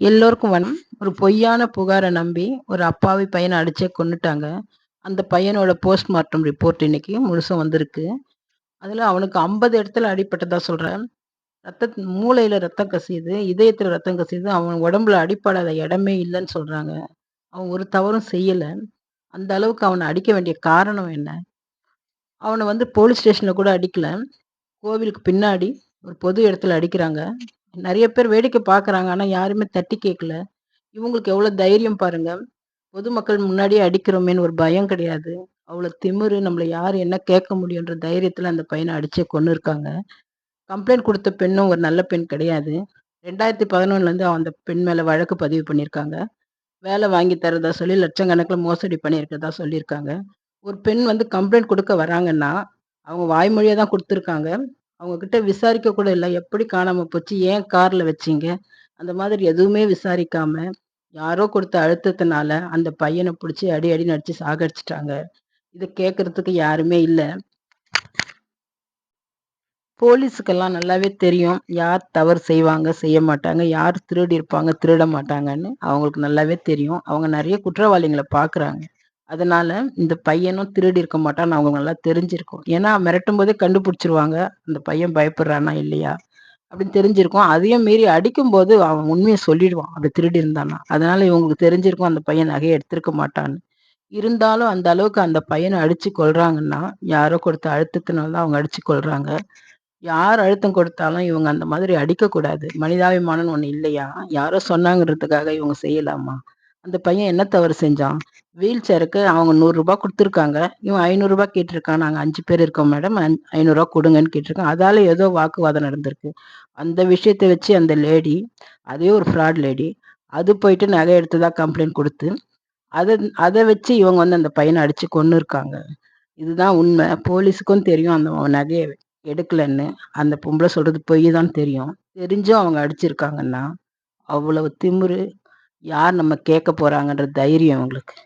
எல்லோருக்கும் வணக்கம். ஒரு பொய்யான புகாரை நம்பி ஒரு அப்பாவி பையனை அடிச்சே கொண்டுட்டாங்க அந்த பையனோட போஸ்ட்மார்ட்டம் ரிப்போர்ட் இன்னைக்கு முழுசும் வந்திருக்கு. அதில் அவனுக்கு 50 இடத்துல அடிப்பட்டதா சொல்கிறேன் ரத்த மூளையில் ரத்தம் கசியுது, இதயத்தில் ரத்தம் கசியுது. அவன் உடம்புல அடிப்படாத இடமே இல்லைன்னு சொல்கிறாங்க அவன் ஒரு தவறும் செய்யலை அந்த அளவுக்கு அவனை அடிக்க வேண்டிய காரணம் என்ன? அவனை வந்து போலீஸ் ஸ்டேஷனில் கூட அடிக்கல. கோவிலுக்கு பின்னாடி ஒரு பொது இடத்துல அடிக்கிறாங்க. நிறைய பேர் வேடிக்கை பார்க்குறாங்க. ஆனால் யாருமே தட்டி கேட்கல. இவங்களுக்கு எவ்வளோ தைரியம் பாருங்க. பொதுமக்கள் முன்னாடியே அடிக்கிறோமேன்னு ஒரு பயம் கிடையாது. அவ்வளோ திமிரு நம்மளை யார் என்ன கேட்க முடியுன்ற தைரியத்தில் அந்த பையன அடிச்சே கொன்னுருக்காங்க. கம்ப்ளைண்ட் கொடுத்த பெண்ணும் ஒரு நல்ல பெண் கிடையாது. 2011லேருந்து அந்த பெண் மேலே வழக்கு பதிவு பண்ணியிருக்காங்க. வேலை வாங்கி தரதா சொல்லி லட்சக்கணக்கில் மோசடி பண்ணியிருக்கிறதா சொல்லியிருக்காங்க. ஒரு பெண் வந்து கம்ப்ளைண்ட் கொடுக்க வராங்கன்னா, அவங்க வாய்மொழியை தான் கொடுத்துருக்காங்க அவங்க கிட்ட விசாரிக்க கூட இல்லை எப்படி காணாம போச்சு? ஏன் கார்ல வச்சீங்க? அந்த மாதிரி எதுவுமே விசாரிக்காம, யாரோ கொடுத்த அழுத்தத்தினால அந்த பையனை பிடிச்சி அடி அடி நடிச்சு சாகடிச்சுட்டாங்க. இதை கேட்கறதுக்கு யாருமே இல்லை போலீஸுக்கெல்லாம் நல்லாவே தெரியும். யார் தவறு செய்வாங்க, செய்ய மாட்டாங்க. யார் திருடி இருப்பாங்க, திருட மாட்டாங்கன்னு அவங்களுக்கு நல்லாவே தெரியும். அவங்க நிறைய குற்றவாளிகளை பார்க்குறாங்க. அதனால இந்த பையனும் திருடி இருக்க மாட்டான்னு அவங்க நல்லா தெரிஞ்சிருக்கும். ஏன்னா மிரட்டும் போதே கண்டுபிடிச்சிருவாங்க அந்த பையன் பயப்படுறானா, இல்லையா? அப்படின்னு தெரிஞ்சிருக்கும். அதையும் மீறி அடிக்கும் போது அவன் உண்மையை சொல்லிடுவான். அப்படி திருடி இருந்தானா அதனால இவங்களுக்கு தெரிஞ்சிருக்கும் அந்த பையன் நகையை எடுத்திருக்க மாட்டான்னு. இருந்தாலும் அந்த அளவுக்கு அந்த பையனை அடிச்சு கொள்றாங்கன்னா யாரோ கொடுத்த அழுத்தத்தினால அவங்க அடிச்சு கொள்றாங்க யார் அழுத்தம் கொடுத்தாலும் இவங்க அந்த மாதிரி அடிக்கக்கூடாது. மனிதாபிமானம்னு ஒண்ணு இல்லையா? யாரோ சொன்னாங்கன்றதுக்காக இவங்க செய்யலாமா? அந்த பையன் என்ன தவறு செஞ்சான்? வீல் சேருக்கு அவங்க நூறுரூபா கொடுத்துருக்காங்க இவன் ஐநூறுரூபா கேட்டிருக்கான். நாங்கள் அஞ்சு பேர் இருக்கோம் மேடம். ஐநூறுரூவா கொடுங்கன்னு கேட்டிருக்கான். அதால ஏதோ வாக்குவாதம் நடந்திருக்கு. அந்த விஷயத்தை வச்சு அந்த லேடி, அதே ஒரு ஃப்ராட் லேடி, அது போயிட்டு நகை எடுத்ததா கம்ப்ளைண்ட் கொடுத்து அதை அதை வச்சு இவங்க வந்து அந்த பையன அடிச்சு கொன்னுருக்காங்க. இதுதான் உண்மை போலீஸுக்கும் தெரியும் அந்த நகையை எடுக்கலன்னு. அந்த பொம்பளை சொல்றது பொய் தான் தெரியும். தெரிஞ்சும் அவங்க அடிச்சிருக்காங்கன்னா, அவ்வளவு திமிரு. யார் நம்ம கேட்க போறாங்கன்ற தைரியம் இவங்களுக்கு.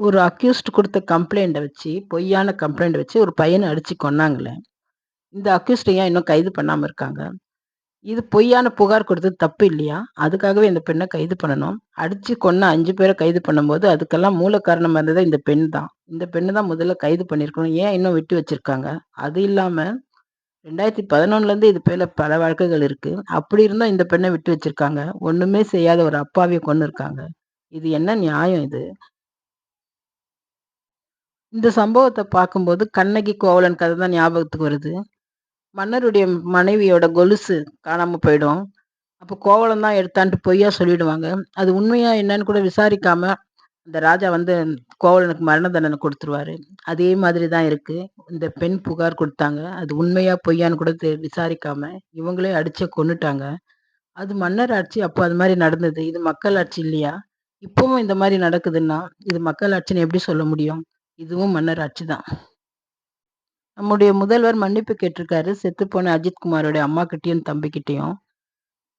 ஒரு அக்யூஸ்ட் கொடுத்த கம்ப்ளைண்ட்டை வச்சு, பொய்யான கம்ப்ளைண்ட் வச்சு ஒரு பையனை அடித்து கொன்னாங்களே. இந்த அக்யூஸ்டை ஏன் இன்னும் கைது பண்ணாமல் இருக்காங்க? இது பொய்யான புகார் கொடுத்தது தப்பு இல்லையா? அதுக்காகவே இந்த பெண்ணை கைது பண்ணணும். அடித்து கொன்ன அஞ்சு பேரை கைது பண்ணும்போது, அதுக்கெல்லாம் மூல காரணமாக இருந்தது இந்த பெண் தான். இந்த பெண்ணு தான் முதல்ல கைது பண்ணியிருக்கணும். ஏன் இன்னும் விட்டு வச்சிருக்காங்க? அது இல்லாமல் ரெண்டாயிரத்தி 2011லேருந்து இது பேர்ல பல வழக்குகள் இருக்கு. அப்படி இருந்தும் இந்த பெண்ணை விட்டு வச்சிருக்காங்க. ஒண்ணுமே செய்யாத ஒரு அப்பாவிய கொன்னுருக்காங்க. இது என்ன நியாயம் இது? இந்த சம்பவத்தை பார்க்கும்போது கண்ணகி, கோவலன் கதை தான் ஞாபகத்துக்கு வருது. மன்னருடைய மனைவியோட கொலுசு காணாம போயிடும். அப்போ கோவலன் தான் எடுத்தான்ட்டு பொய்யா சொல்லிடுவாங்க. அது உண்மையா என்னன்னு கூட விசாரிக்காம, அந்த ராஜா வந்து கோவலனுக்கு மரண தண்டனை கொடுத்துருவாரு அதே மாதிரி தான் இருக்கு. இந்த பெண் புகார் கொடுத்தாங்க அது உண்மையா பொய்யான்னு கூட விசாரிக்காம, இவங்களே அடிச்ச கொன்னுட்டாங்க. அது மன்னர் ஆட்சி. அப்போ அது மாதிரி நடந்தது. இது மக்கள் ஆட்சி இல்லையா? இப்பவும் இந்த மாதிரி நடக்குதுன்னா, இது மக்கள் ஆட்சின்னு எப்படி சொல்ல முடியும்? இதுவும் மன்னர் ஆட்சி தான். நம்முடைய முதல்வர் மன்னிப்பு கேட்டிருக்காரு. செத்துப்போன அஜித் குமாரோட அம்மாகிட்டயும், தம்பிக்கிட்டேயும்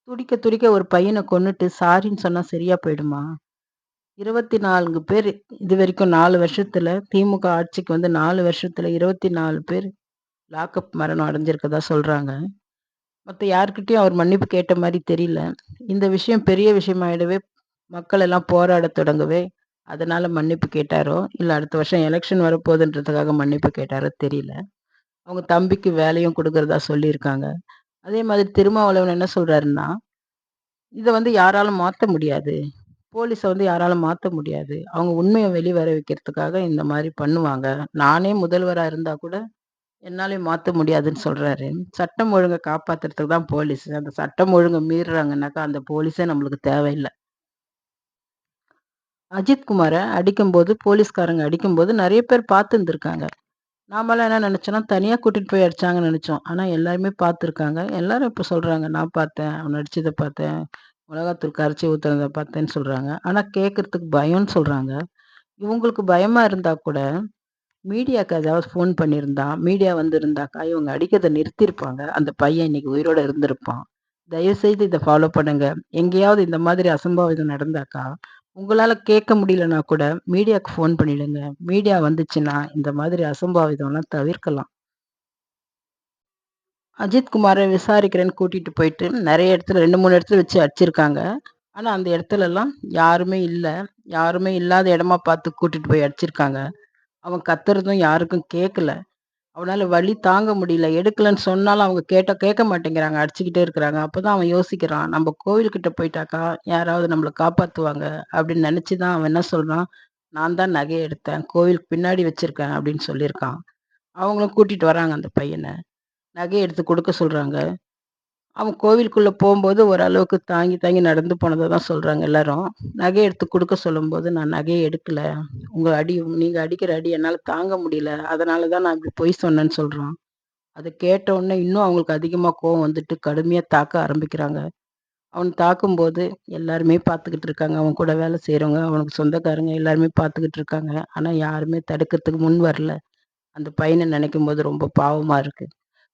துடிக்க துடிக்க ஒரு பையனை கொண்டுட்டு சாரின்னு சொன்னா சரியா போயிடுமா? 24 பேர் இது வரைக்கும் நாலு வருஷத்துல திமுக ஆட்சிக்கு வந்து நாலு வருஷத்துல 24 பேர் லாக்அப் மரணம் அடைஞ்சிருக்கதா சொல்றாங்க. மற்ற யாருக்கிட்டையும் அவர் மன்னிப்பு கேட்ட மாதிரி தெரியல. இந்த விஷயம் பெரிய விஷயமாயிடவே மக்கள் எல்லாம் போராடத் தொடங்கவே, அதனால மன்னிப்பு கேட்டாரோ, இல்லை அடுத்த வருஷம் எலெக்ஷன் வரப்போகுதுன்றதுக்காக மன்னிப்பு கேட்டாரோ தெரியல. அவங்க தம்பிக்கு வேலையும் கொடுக்கறதா சொல்லியிருக்காங்க. அதே மாதிரி திருமாவளவன் என்ன சொல்றாருன்னா, இதை வந்து யாராலும் மாற்ற முடியாது. போலீஸை வந்து யாராலும் மாற்ற முடியாது. அவங்க உண்மைய வெளிவர வைக்கிறதுக்காக இந்த மாதிரி பண்ணுவாங்க. நானே முதல்வரா இருந்தா கூட, என்னாலே மாத்த முடியாதுன்னு சொல்றாரு. சட்டம் ஒழுங்க காப்பாத்துறதுக்கு தான் போலீஸ். அந்த சட்டம் ஒழுங்கை மீறுறாங்கனாக்கா அந்த போலீஸே நம்மளுக்கு தேவையில்ல. அஜித்குமாரை அடிக்கும்போது, போலீஸ்காரங்க அடிக்கும்போது நிறைய பேர் பார்த்துருந்துருக்காங்க. நாமெல்லாம் என்ன நினச்சோன்னா தனியா கூட்டிட்டு போய் அடிச்சாங்கன்னு நினச்சோம் ஆனா எல்லாருமே பார்த்துருக்காங்க. எல்லாரும் இப்போ சொல்றாங்க, "நான் பார்த்தேன். அவன் அடித்ததை பார்த்தேன். மொளகாத்தூள் கரைச்சி ஊத்துனத பார்த்தேன்னு" சொல்றாங்க. ஆனா கேட்கறதுக்கு பயம்னு சொல்றாங்க. இவங்களுக்கு பயமா இருந்தா கூட, மீடியாக்கு ஏதாவது ஃபோன் பண்ணியிருந்தா, மீடியா வந்திருந்தாக்கா, இவங்க அடிக்கிறதை நிறுத்தியிருப்பாங்க. அந்த பையன் இன்னைக்கு உயிரோட இருந்திருப்பான். தயவுசெய்து இதை ஃபாலோ பண்ணுங்க. எங்கேயாவது இந்த மாதிரி அசம்பாவிதம் நடந்தாக்கா, உங்களால கேட்க முடியலன்னா கூட மீடியாவுக்கு ஃபோன் பண்ணிடுங்க. மீடியா வந்துச்சுன்னா, இந்த மாதிரி அசம்பாவிதம்லாம் தவிர்க்கலாம். அஜித் குமாரை விசாரிக்கிறேன்னு கூட்டிட்டு போயிட்டு நிறைய இடத்துல 2, 3 இடத்துல வச்சு அடிச்சிருக்காங்க. ஆனா, அந்த இடத்துலலாம் யாருமே இல்லை யாருமே இல்லாத இடமா பார்த்து கூட்டிட்டு போய் அடிச்சிருக்காங்க. அவன் கத்துறதும் யாருக்கும் கேட்கல. அவனால வழி தாங்க முடியல. எடுக்கலன்னு சொன்னாலும் அவங்க கேட்ட கேட்க மாட்டேங்கிறாங்க. அடிச்சுக்கிட்டே இருக்கிறாங்க. அப்போதான் அவன் யோசிக்கிறான். நம்ம கோவில்கிட்ட போயிட்டாக்கா, யாராவது நம்மளை காப்பாத்துவாங்க அப்படின்னு நினச்சி தான் அவன் என்ன சொல்றான், "நான் தான் நகையை எடுத்தேன். கோவிலுக்கு பின்னாடி வச்சிருக்கேன்" அப்படின்னு சொல்லியிருக்கான். அவங்களும் கூட்டிட்டு வராங்க அந்த பையனை நகை எடுத்து கொடுக்க சொல்கிறாங்க அவன் கோவிலுக்குள்ளே போகும்போது ஓரளவுக்கு தாங்கி, தாங்கி நடந்து போனதை தான் சொல்கிறாங்க எல்லாரும். நகை எடுத்து கொடுக்க சொல்லும்போது, "நான் நகையை எடுக்கலை உங்கள் அடி நீங்கள் அடிக்கிற அடி என்னால் தாங்க முடியல. அதனால தான் நான் இப்படி பொய் சொன்னேன்னு" சொல்கிறான் அதை கேட்ட உடனே இன்னும் அவங்களுக்கு அதிகமாக கோவம் வந்துட்டு கடுமையாக தாக்க ஆரம்பிக்கிறாங்க. அவன் தாக்கும்போது எல்லாருமே பார்த்துக்கிட்டு இருக்காங்க. அவன் கூட வேலை செய்கிறவங்க அவனுக்கு சொந்தக்காரங்க எல்லாருமே பார்த்துக்கிட்டு இருக்காங்க. ஆனால் யாருமே தடுக்கிறதுக்கு முன் வரல. அந்த பையனை நினைக்கும் போது ரொம்ப பாவமாக இருக்குது